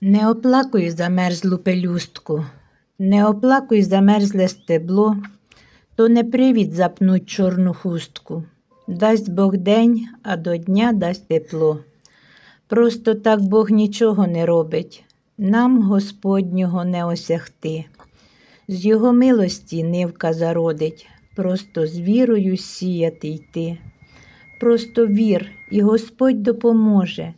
Не оплакуй замерзлу пелюстку, не оплакуй замерзле стебло, то не привід запнуть чорну хустку. Дасть Бог день, а до дня дасть тепло. Просто так Бог нічого не робить, нам Господнього не осягти. З його милості нивка зародить, просто з вірою сіяти йти. Просто вір, і Господь допоможе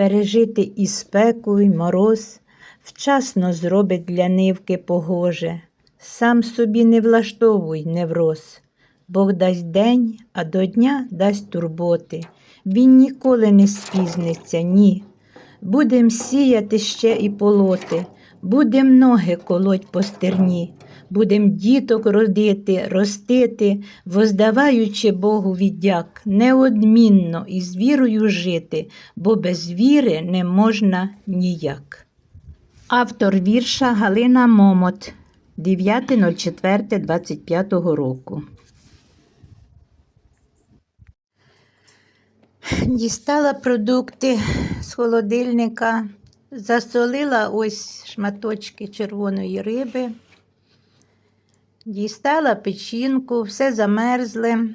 пережити і спеку, і мороз, вчасно зробить для нивки погоже. Сам собі не влаштовуй невроз. Бог дасть день, а до дня дасть турботи. Він ніколи не спізниться, ні. Будем сіяти ще і полоти, будем ноги колоть по стерні, будем діток родити, ростити, воздаваючи Богу віддяк, неодмінно і з вірою жити, бо без віри не можна ніяк. Автор вірша Галина Момот 9.04.25 року. Дістала продукти з холодильника, засолила ось шматочки червоної риби, дістала печінку, все замерзле,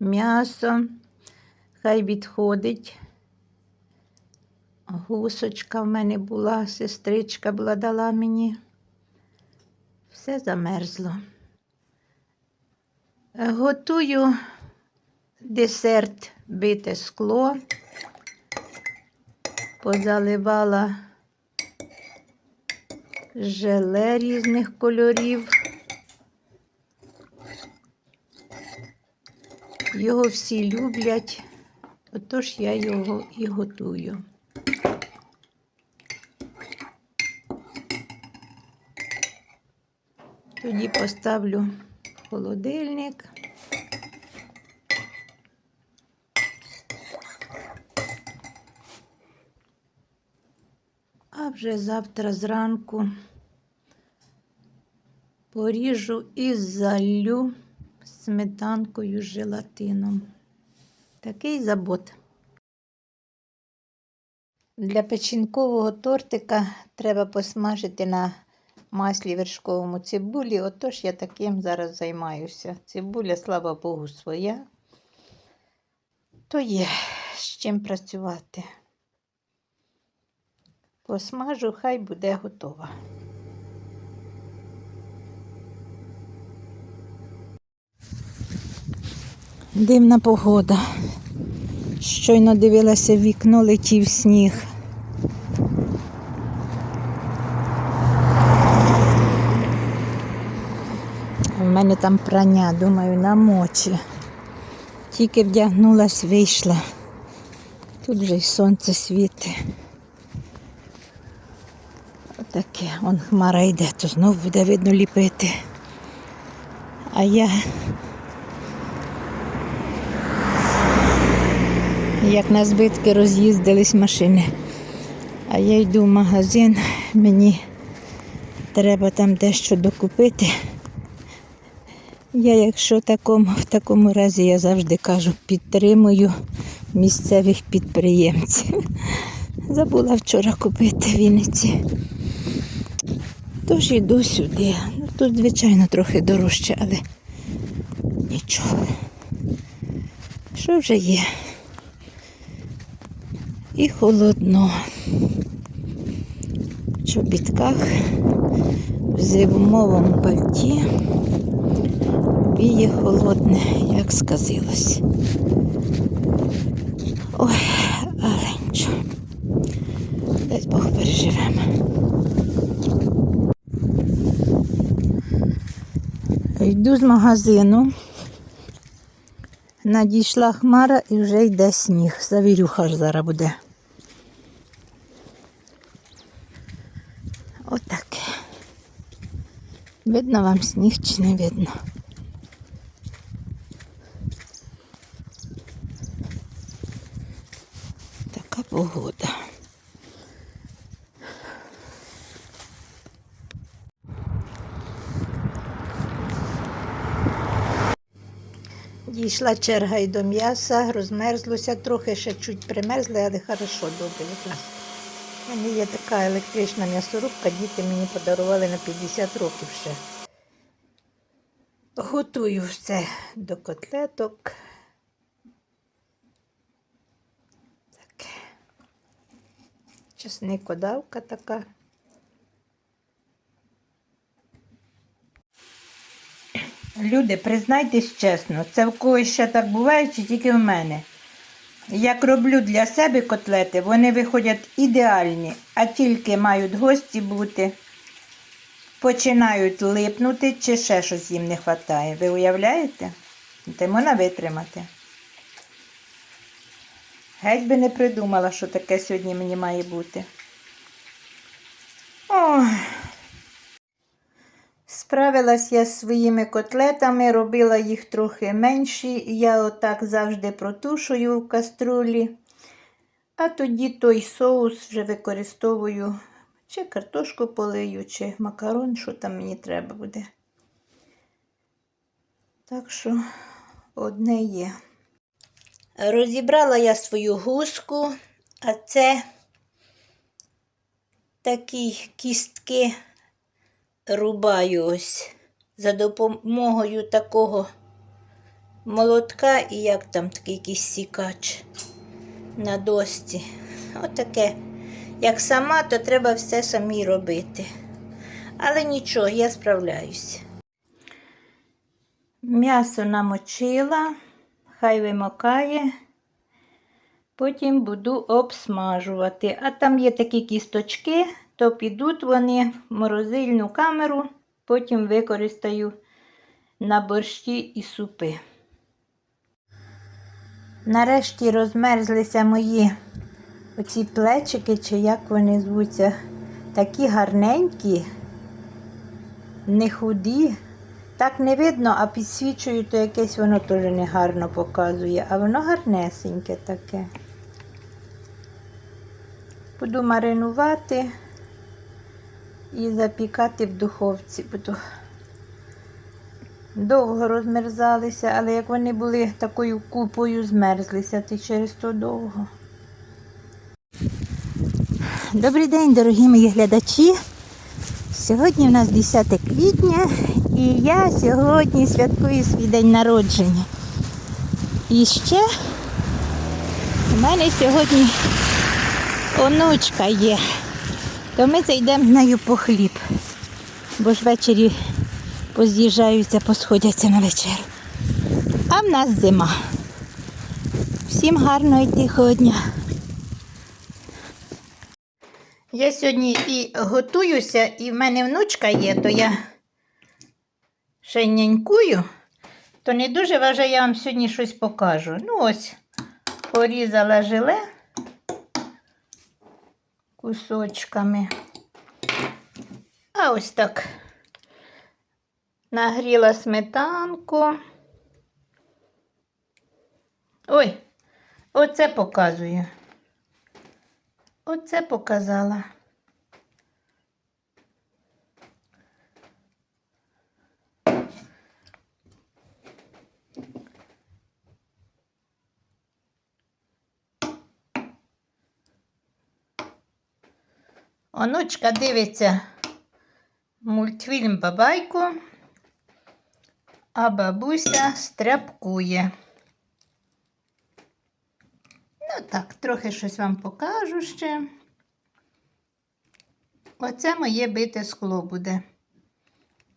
м'ясо, хай відходить. Гусочка в мене була, сестричка була дала мені. Все замерзло. Готую десерт бите скло, позаливала желе різних кольорів. Його всі люблять, отож я його і готую. Тоді поставлю холодильник. А вже завтра зранку поріжу і залю сметанкою желатином. Такий забот. Для печінкового тортика треба посмажити на маслі вершковому цибулі. Отож я таким зараз займаюся. Цибуля, слава Богу, своя. То є з чим працювати. Посмажу, хай буде готова. Дивна погода. Щойно дивилася в вікно, летів сніг. У мене там прання, думаю, намочі. Тільки вдягнулась, вийшла. Тут вже й сонце світить. Отаке, он хмара йде, то знов буде видно ліпити. А я, як на збитки роз'їздились машини. А я йду в магазин, мені треба там дещо докупити. Я, якщо такому, в такому разі, я завжди кажу, підтримую місцевих підприємців. Забула вчора купити в Вінниці. Тож йду сюди. Ну, тут, звичайно, трохи дорожче, але нічого. Що вже є? І холодно. В чобітках, в зимовому пальті. Віє холодне, як сказилось. Ой, але нічого. Дай Бог переживемо. Йду з магазину. Надійшла хмара і вже йде сніг. Завірюха ж зараз буде. Отаке. Видно вам сніг чи не видно? Така погода. Дійшла черга і до м'яса, розмерзлося, трохи ще чуть примерзли, але хорошо, добре якраз. У мене є така електрична м'ясорубка, діти мені подарували на 50 років ще. Готую все до котлеток. Таке. Чесникодавка така. Люди, признайтесь чесно, це в когось ще так буває, чи тільки в мене. Як роблю для себе котлети, вони виходять ідеальні, а тільки мають гості бути, починають липнути, чи ще щось їм не вистачає. Ви уявляєте? Те можна витримати. Геть би не придумала, що таке сьогодні мені має бути. Ой. Справилась я з своїми котлетами, робила їх трохи менші. Я отак завжди протушую в каструлі. А тоді той соус вже використовую чи картошку полию, чи макарон, що там мені треба буде. Так що одне є. Розібрала я свою гуску, а це такі кістки рубаю ось за допомогою такого молотка і як там такий якийсь сікач на досці. Отаке. Як сама, то треба все самі робити. Але нічого, я справляюся. М'ясо намочила, хай вимокає. Потім буду обсмажувати. А там є такі кісточки, то підуть вони в морозильну камеру, потім використаю на борщі і супи. Нарешті розмерзлися мої оці плечики, чи як вони звуться, такі гарненькі, не худі. Так не видно, а підсвічую, то якесь воно теж не гарно показує, а воно гарнесеньке таке. Буду маринувати і запікати в духовці. Буду. Довго розмерзалися, але як вони були такою купою, змерзлися, то через то довго. Добрий день, дорогі мої глядачі. Сьогодні у нас 10 квітня і я сьогодні святкую свій день народження. І ще у мене сьогодні онучка є. То ми зайдемо з нею по хліб. Бо ж ввечері поз'їжджаються, посходяться на вечерю. А в нас зима. Всім гарного і тихого дня. Я сьогодні і готуюся, і в мене внучка є, то я ще нянькую, то не дуже вважаю, я вам сьогодні щось покажу. Ну ось, порізала желе кусочками. А ось так нагріла сметанку. Ой, оце показую. Оце показала. Онучка дивиться мультфільм Бабайку, а бабуся стряпкує. Ну так, трохи щось вам покажу ще. Оце моє бите скло буде.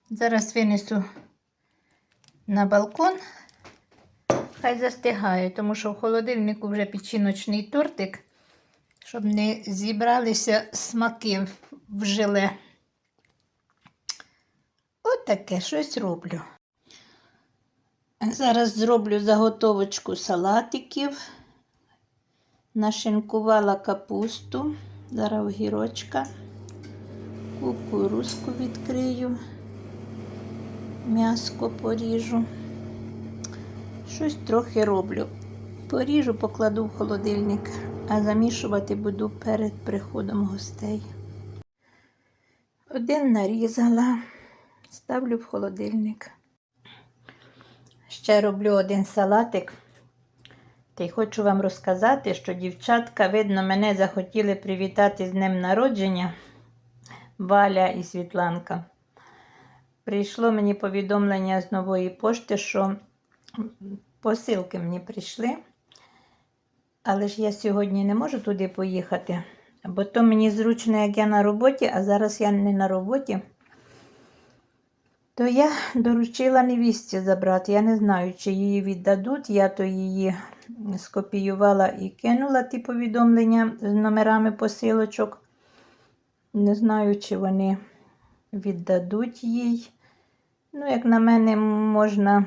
Зараз винесу на балкон. Хай застигає, тому що в холодильнику вже печіночний тортик, щоб не зібралися смаки в желе. От таке щось роблю. Зараз зроблю заготовочку салатиків. Нашинкувала капусту, зараз огірочка, кукурузку відкрию, м'яско поріжу. Щось трохи роблю. Поріжу, покладу в холодильник, а замішувати буду перед приходом гостей. Один нарізала, ставлю в холодильник. Ще роблю один салатик Та й хочу вам розказати, що дівчатка, видно, мене захотіли привітати з днем народження Валя і Світланка. Прийшло мені повідомлення з нової пошти, що посилки мені прийшли. Але ж я сьогодні не можу туди поїхати, бо то мені зручно, як я на роботі, а зараз я не на роботі. То я доручила невістці забрати. Я не знаю, чи її віддадуть. Я то її скопіювала і кинула ті повідомлення з номерами посилочок. Не знаю, чи вони віддадуть їй. Ну, як на мене, можна,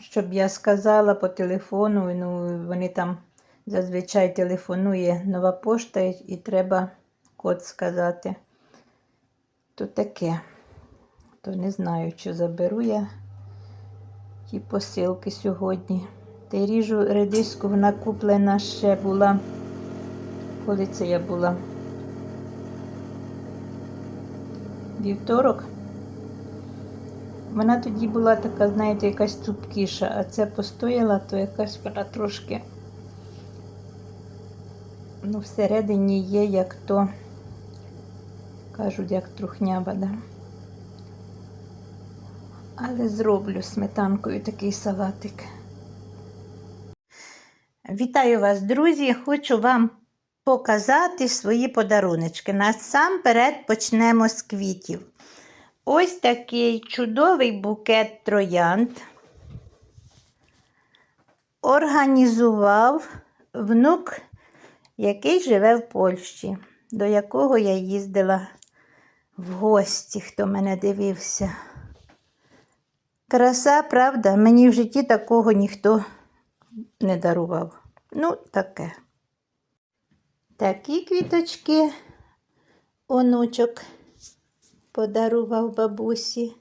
щоб я сказала по телефону, ну, вони там зазвичай телефонує нова пошта і треба код сказати. То таке. То не знаю, чи заберу я ті посилки сьогодні. Та ріжу редиску, вона куплена ще була. Коли це я була? Вівторок. Вона тоді була така, знаєте, якась цупкіша, а це постояла, то якась вона трошки ну, всередині є, як то, кажуть, як трухнява, да? Але зроблю сметанкою такий салатик. Вітаю вас, друзі! Хочу вам показати свої подаруночки. Насамперед почнемо з квітів. Ось такий чудовий букет троянд організував внук, який живе в Польщі, до якого я їздила в гості, хто мене дивився. Краса, правда, мені в житті такого ніхто не дарував. Ну, таке. Такі квіточки онучок подарував бабусі.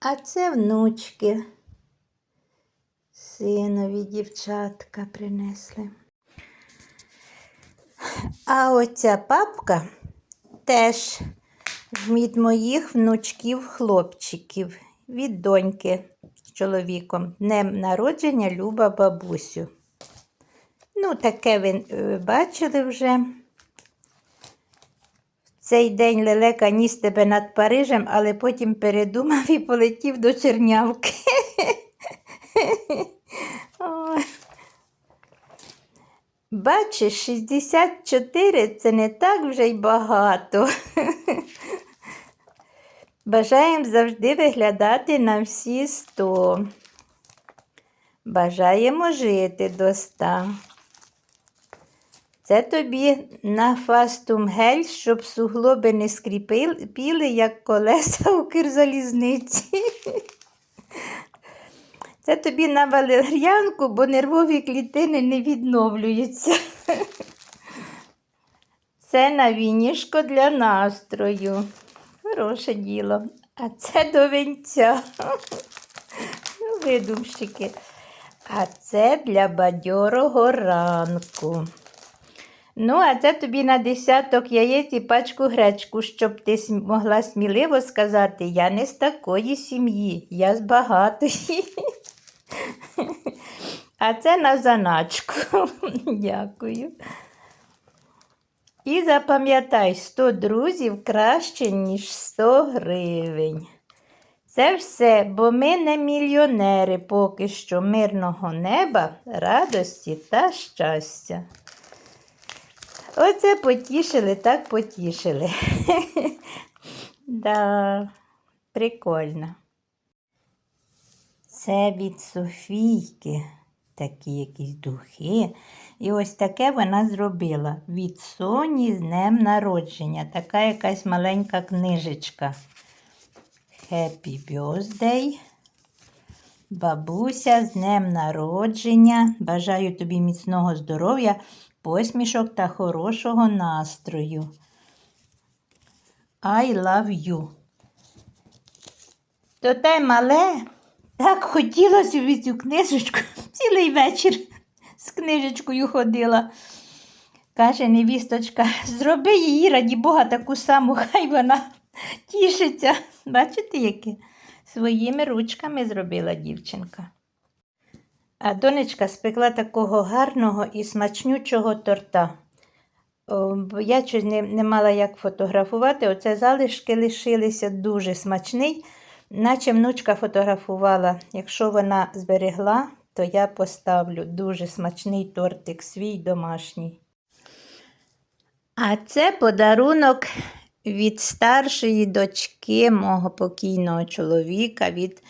А це внучки. Синові дівчатка принесли. А оця папка теж від моїх внучків-хлопчиків, від доньки з чоловіком. Днем народження Люба бабусю. Ну, таке ви е, бачили вже. Цей день лелека ніс тебе над Парижем, але потім передумав і полетів до Чернявки. Бачиш, 64 це не так вже й багато. Бажаємо завжди виглядати на всі 100. Бажаємо жити до 100. Це тобі на фастум гель, щоб суглоби не скріпіли, як колеса у кирзалізниці. Це тобі на валер'янку, бо нервові клітини не відновлюються. Це на вінішко для настрою. Хороше діло. А це до венця. Ну, Видумщики. А це для бадьорого ранку. Ну, а це тобі на десяток яєць і пачку гречку, щоб ти могла сміливо сказати, я не з такої сім'ї, я з багатої. А це на заначку. Дякую. І запам'ятай, 100 друзів краще, ніж 100 гривень. Це все, бо ми не мільйонери поки що мирного неба, радості та щастя. Оце потішили, так потішили. да, прикольно. Це від Софійки. Такі якісь духи. І ось таке вона зробила. Від Соні з днем народження. Така якась маленька книжечка. Happy birthday. Бабуся з днем народження. Бажаю тобі міцного здоров'я, посмішок та хорошого настрою. I love you. То те мале так хотілося від цю книжечку. Цілий вечір з книжечкою ходила. Каже невісточка, зроби її, раді Бога, таку саму, хай вона тішиться. Бачите, яке? Своїми ручками зробила дівчинка. А донечка спекла такого гарного і смачнючого торта. Я щось не, не мала як фотографувати. Оце залишки лишилися дуже смачний. Наче внучка фотографувала. Якщо вона зберегла, то я поставлю дуже смачний тортик свій домашній. А це подарунок від старшої дочки мого покійного чоловіка, від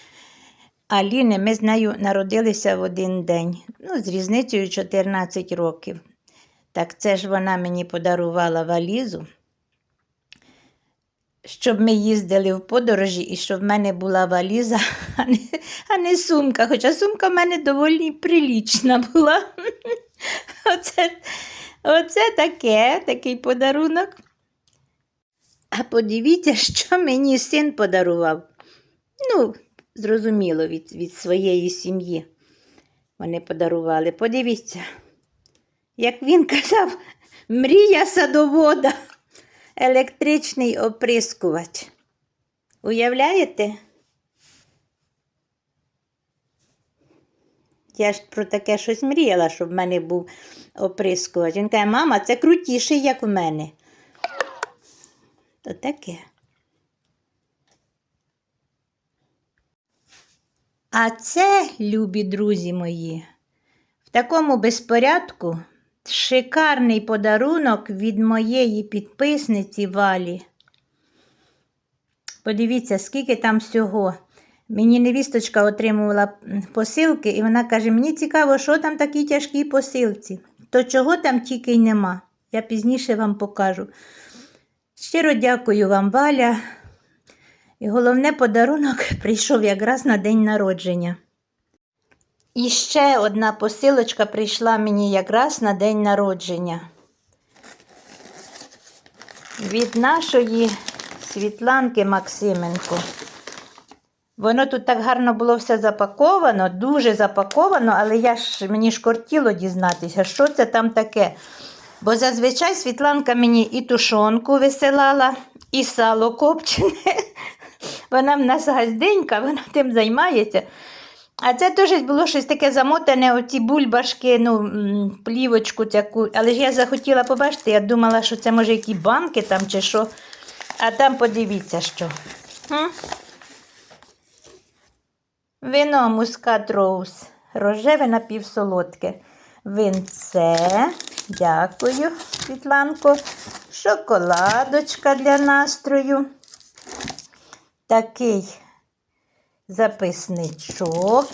Аліни. Ми з нею народилися в один день, ну, з різницею 14 років. Так це ж вона мені подарувала валізу, щоб ми їздили в подорожі і щоб в мене була валіза, а не, а не сумка. Хоча сумка в мене доволі прилічна була. Оце, оце таке, такий подарунок. А подивіться, що мені син подарував. Ну, зрозуміло, від, від своєї сім'ї. Вони подарували. Подивіться, як він казав, мрія садовода, електричний оприскувач. Уявляєте? Я ж про таке щось мріяла, щоб в мене був оприскувач. Він каже, мама, це крутіше, як в мене. То таке. А це, любі друзі мої, в такому безпорядку шикарний подарунок від моєї підписниці Валі. Подивіться, скільки там всього. Мені невісточка отримувала посилки, і вона каже: мені цікаво, що там такі тяжкі посилці. То чого там тільки й нема. Я пізніше вам покажу. Щиро дякую вам, Валя. І головне подарунок прийшов якраз на день народження. І ще одна посилочка прийшла мені якраз на день народження. Від нашої Світланки Максименко. Воно тут так гарно було все запаковано, дуже запаковано, але я ж, мені ж кортіло дізнатися, що це там таке. Бо зазвичай Світланка мені і тушонку висилала, і сало копчене. Вона в нас газденька, вона тим займається. А це теж було щось таке замотане, оці бульбашки, ну, плівочку таку. Але ж я захотіла побачити, я думала, що це може які банки там чи що. А там подивіться, що. М? Вино мускат роуз. Рожеве напівсолодке. Винце. Дякую, Світланко. Шоколадочка для настрою. Такий записничок.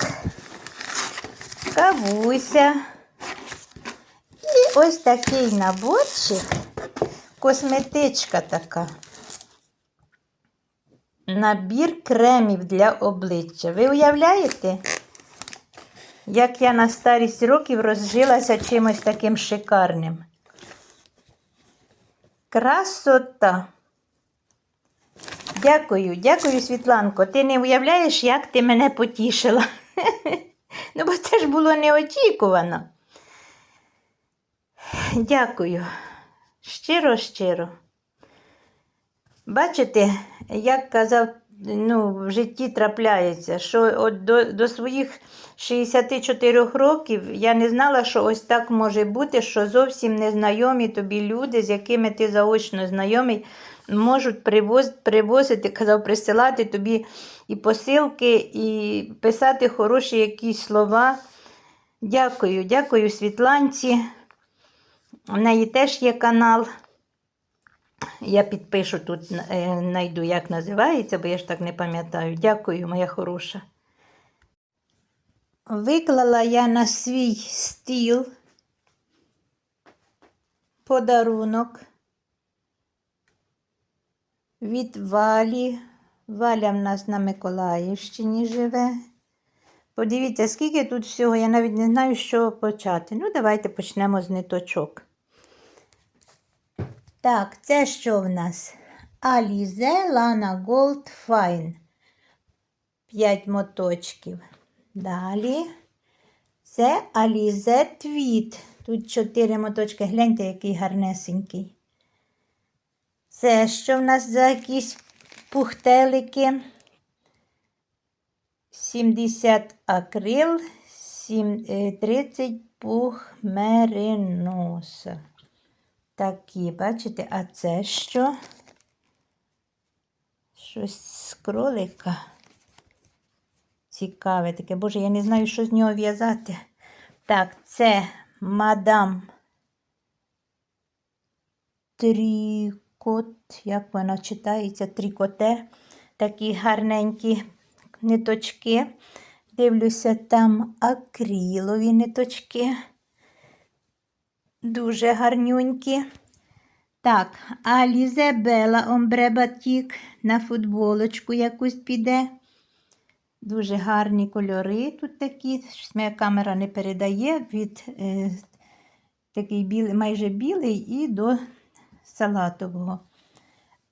Кавуся. І ось такий наборчик. Косметичка така. Набір кремів для обличчя. Ви уявляєте, як я на старість років розжилася чимось таким шикарним? Красота. Дякую, дякую, Світланко. Ти не уявляєш, як ти мене потішила. Ну, бо це ж було неочікувано. Дякую. Щиро, щиро. Бачите, як казав, ну, в житті трапляється, що от до, до своїх 64 років я не знала, що ось так може бути, що зовсім незнайомі тобі люди, з якими ти заочно знайомий, можуть привоз, привозити, казав, присилати тобі і посилки, і писати хороші якісь слова. Дякую, дякую Світланці. У неї теж є канал. Я підпишу тут, знайду, як називається, бо я ж так не пам'ятаю. Дякую, моя хороша. Виклала я на свій стіл подарунок від Валі. Валя в нас на Миколаївщині живе. Подивіться, скільки тут всього, я навіть не знаю, з чого почати. Ну, давайте почнемо з ниточок. Так, це що в нас? Alize Lana Gold Fine. 5 моточків. Далі. Це Alize Tweed. Тут 4 моточки. Гляньте, який гарнесенький. Це що в нас за якісь пухтелики? 70 акрил, е, 30 пух мериноса. Такі, бачите, а це що? Щось з кролика. Цікаве таке. Боже, я не знаю, що з нього в'язати. Так, це мадам Трікот, як вона читається, трікоте. Такі гарненькі ниточки. Дивлюся, там акрилові ниточки. Дуже гарнюнькі. Так, Алізе Бела Омбре Батік на футболочку якусь піде. Дуже гарні кольори тут такі. Моя камера не передає від е, такий білий, майже білий і до салатового.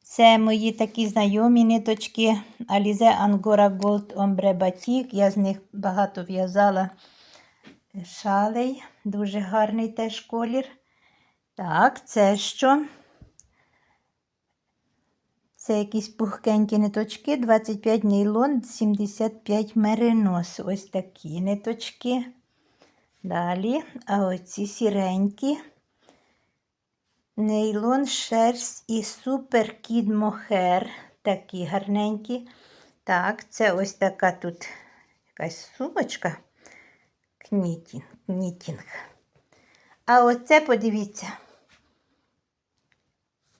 Це мої такі знайомі ниточки Alize Angora Gold Ombre Batik. Я з них багато в'язала шалей. Дуже гарний теж колір. Так, це що? Це якісь пухкенькі ниточки, 25 нейлон, 75 меринос. Ось такі ниточки. Далі, а оці сіренькі. Нейлон, шерсть і супер кід мохер. Такі гарненькі. Так, це ось така тут якась сумочка. Кнітінг. А оце, подивіться,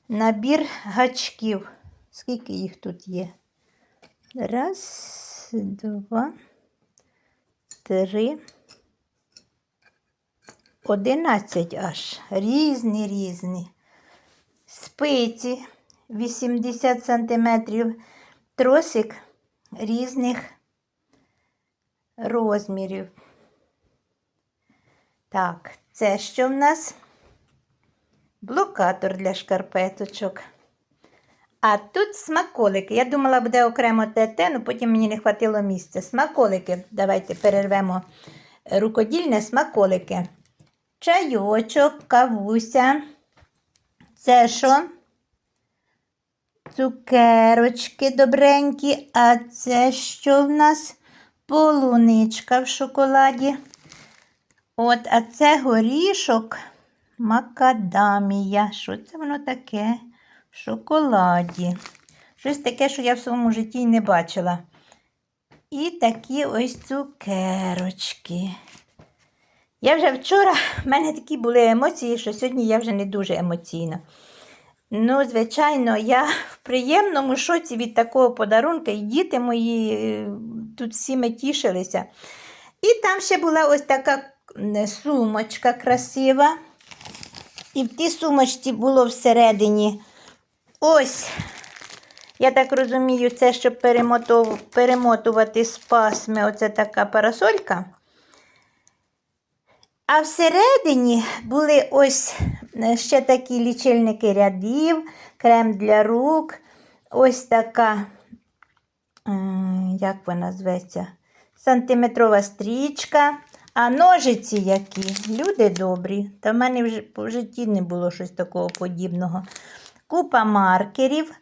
набір гачків. Скільки їх тут є? Раз, два, три. Одинадцять аж. Різні, різні. Спиці 80 сантиметрів. Тросик різних розмірів. Так, це що в нас? Блокатор для шкарпеточок. А тут смаколики. Я думала, буде окремо ТТ, але потім мені не хватило місця. Смаколики. Давайте перервемо рукодільне смаколики. Чайочок, кавуся. Це що? Цукерочки добренькі. А це що в нас? Полуничка в шоколаді. От, а це горішок макадамія. Що це воно таке? В шоколаді. Щось таке, що я в своєму житті не бачила. І такі ось цукерочки. Я вже вчора, в мене такі були емоції, що сьогодні я вже не дуже емоційна. Ну, звичайно, я в приємному шоці від такого подарунка, і діти мої е, тут всі ми тішилися. І там ще була ось така сумочка красива. І в тій сумочці було всередині ось, я так розумію, це щоб перемотувати з пасми, оце така парасолька. А всередині були ось е, ще такі лічильники рядів, крем для рук, ось така, е, як вона зветься, сантиметрова стрічка. А ножиці які, люди добрі. Та в мене в житті не було щось такого подібного. Купа маркерів.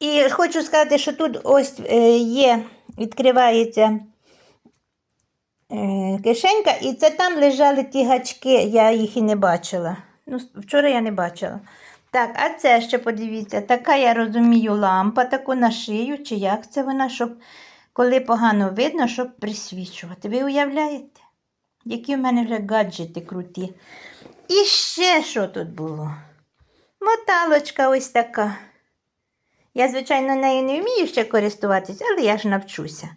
І хочу сказати, що тут ось е, є, відкривається е, кишенька, і це там лежали ті гачки, я їх і не бачила. Ну, вчора я не бачила. Так, а це ще подивіться, така, я розумію, лампа таку на шию, чи як це вона, щоб коли погано видно, щоб присвічувати. Ви уявляєте? Які в мене вже гаджети круті. І ще що тут було? Моталочка ось така. Я, звичайно, нею не вмію ще користуватись, але я ж навчуся.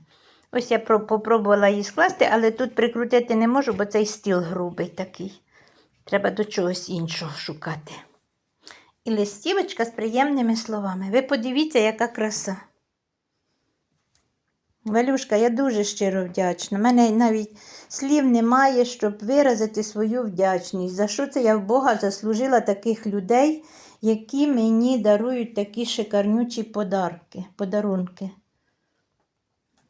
Ось я про- попробувала її скласти, але тут прикрутити не можу, бо цей стіл грубий такий. Треба до чогось іншого шукати. І листівочка з приємними словами. Ви подивіться, яка краса. Валюшка, я дуже щиро вдячна. У мене навіть слів немає, щоб виразити свою вдячність. За що це я в Бога заслужила таких людей, які мені дарують такі шикарнючі подарки, подарунки.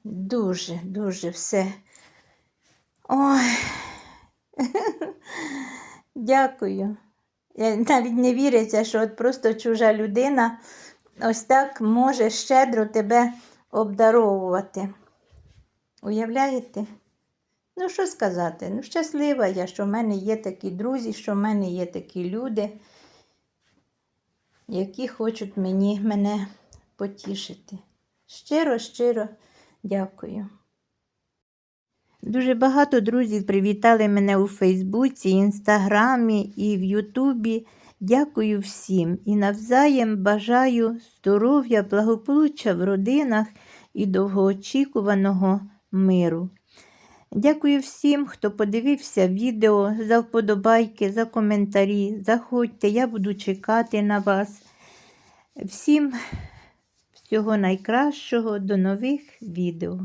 Дуже, дуже все. Ой. Дякую. Я навіть не віриться, що от просто чужа людина ось так може щедро тебе обдаровувати. Уявляєте? Ну, що сказати? Ну, щаслива я, що в мене є такі друзі, що в мене є такі люди, які хочуть мені, мене потішити. Щиро, щиро дякую. Дуже багато друзів привітали мене у Фейсбуці, Інстаграмі і в Ютубі. Дякую всім і навзаєм бажаю здоров'я, благополуччя в родинах і довгоочікуваного миру. Дякую всім, хто подивився відео, за вподобайки, за коментарі. Заходьте, я буду чекати на вас. Всім всього найкращого, до нових відео.